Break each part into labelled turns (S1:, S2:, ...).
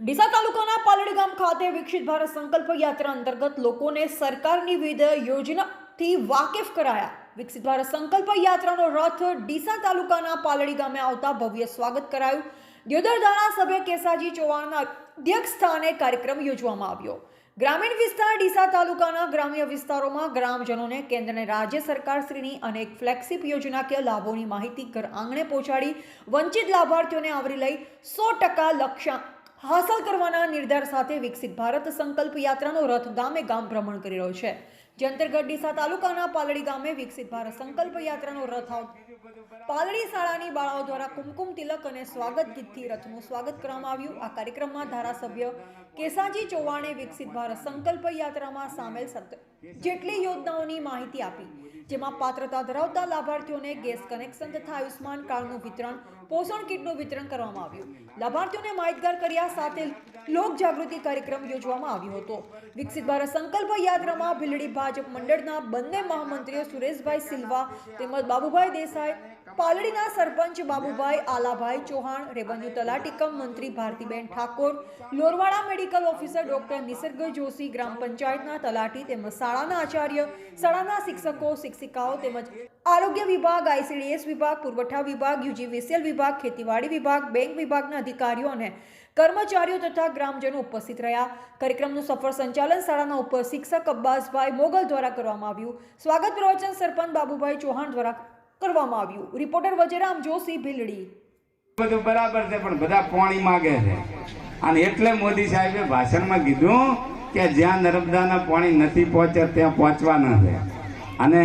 S1: ડીસા તાલુકાના પાલડી ગામ ખાતે વિકસિત ભારત સંકલ્પ યાત્રા અંતર્ગત લોકોને સરકારની વિવિધ યોજનાથી વાકેફ કરાયા. વિકસિત ભારત સંકલ્પ યાત્રાનો રથ ડીસા તાલુકાના પાલડી ગામે આવતા ભવ્ય સ્વાગત કરાયું. દિયોદર ધારાસભ્ય કેસાજી ચૌહાણના અધ્યક્ષ સ્થાને કાર્યક્રમ યોજવામાં આવ્યો. ગ્રામીણ વિસ્તાર ડીસા તાલુકાના ગ્રામ્ય વિસ્તારોમાં ગ્રામજનોને કેન્દ્ર અને રાજ્ય સરકારશ્રીની અનેક ફ્લેગશિપ યોજનાકીય લાભોની માહિતી ઘર આંગણે પહોંચાડી વંચિત લાભાર્થીઓને આવરી લઈ સો ટકા લક્ષ્યાંક હાંસલ કરવાના નિર્ધાર સાથે વિકસિત ભારત સંકલ્પ યાત્રાનો રથ ગામે ગામ ભ્રમણ કરી રહ્યો છે. જે અંતર્ગત ડીસા તાલુકાના પાલડી ગામે વિકસિત ભારત સંકલ્પ યાત્રાનો રથ પાલડી શાળાની બાળાઓ દ્વારા કુમકુમ તિલક અને સ્વાગત ગીતથી રથનું સ્વાગત કરવામાં આવ્યું. આ કાર્યક્રમમાં ધારાસભ્ય કેસાજી ચૌહાણે વિકસિત ભારત સંકલ્પ યાત્રામાં સામેલ જેટલી યોજનાઓની માહિતી આપી, જેમાં પાત્રતા ધરાવતા લાભાર્થીઓને ગેસ કનેક્શન તથા આયુષ્માન કાર્ડનું વિતરણ પોષણ કીટનું વિતરણ કરવામાં આવ્યું. લાભાર્થીઓને માહિતગાર કર્યા સાથે લોક જાગૃતિ કાર્યક્રમ યોજવામાં આવ્યો હતો. વિકસિત ભારત સંકલ્પ યાત્રામાં ભીલડી ભાજપ મંડળના બંને મહામંત્રીઓ સુરેશભાઈ સિલ્વા તેમજ બાબુભાઈ દેસાઈ પાલડીના સરપંચ બાબુભાઈ આલાભાઈ ચૌહાણ, રેવન્યુ તલાટીકમ મંત્રી Bhartiben Thakor, Lorwada medical officer doctor Nisarg Joshi, ગ્રામ પંચાયતના તલાટી તેમજ શાળાના આચાર્ય, શાળાના શિક્ષકો, શિક્ષિકાઓ તેમજ આરોગ્ય વિભાગ, આઈસીડીએસ વિભાગ, પુરવઠા વિભાગ યુજીવીસીએલ વિભાગ, ખેતીવાડી વિભાગ, બેંક વિભાગના અધિકારીઓ અને કર્મચારીઓ તથા ગ્રામજનો ઉપસ્થિત રહ્યા. કાર્યક્રમનું સફળ સંચાલન શાળાના ઉપર શિક્ષક અબ્બાસભાઈ મોગલ દ્વારા કરવામાં આવ્યું. સ્વાગત પ્રવચન સરપંચ બાબુભાઈ ચૌહાણ દ્વારા કરવામાં આવ્યું. રિપોર્ટર વજરામ જોશી, ભીલડી.
S2: બધું બરાબર છે, પણ બધા પાણી માગે છે. અને એટલે મોદી સાહેબે ભાષણમાં કીધું કે જ્યાં નર્મદાના પાણી નથી પહોંચે ત્યાં પહોંચવાના છે. અને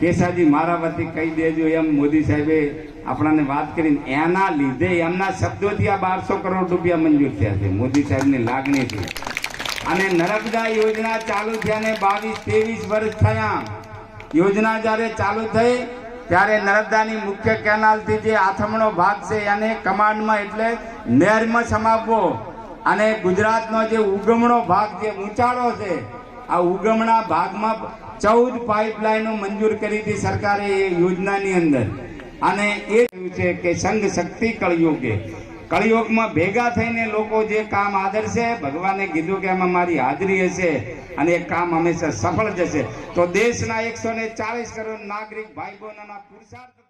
S2: કેસાજી મારા વતી કહી દેજો એમ મોદી સાહેબે આપણાને વાત કરીને એના લીધે એમના શબ્દોથી આ બારસો કરોડ રૂપિયા મંજૂર થયા છે, મોદી સાહેબની લાગણીથી. અને નર્મદા યોજના ચાલુ થયા ને બાવીસ, ત્રેવીસ વર્ષ થયા. યોજના જ્યારે ચાલુ થઈ ત્યારે નર્મદાની મુખ્ય કેનાલથી જે આથમણો ભાગ છે એને કમાન્ડમાં એટલે નહેરમાં સમાવવો. અને ગુજરાતનો જે ઉગમણો ભાગ જે ઊંચાળો છે, આ ઉગમણા ભાગમાં ચૌદ પાઇપલાઇનો મંજૂર કરી હતી સરકારે એ યોજનાની અંદર. અને એ છે કે સંઘ શક્તિ કળયુગે કળયુગમાં ભેગા થઈને લોકો જે કામ આદરશે ભગવાને કીધું કે એમાં મારી હાજરી હશે અને એ કામ હંમેશા સફળ જશે. તો દેશના એકસો ને ચાલીસ કરોડ નાગરિક ભાઈ બહેનોના પુરુષાર્થ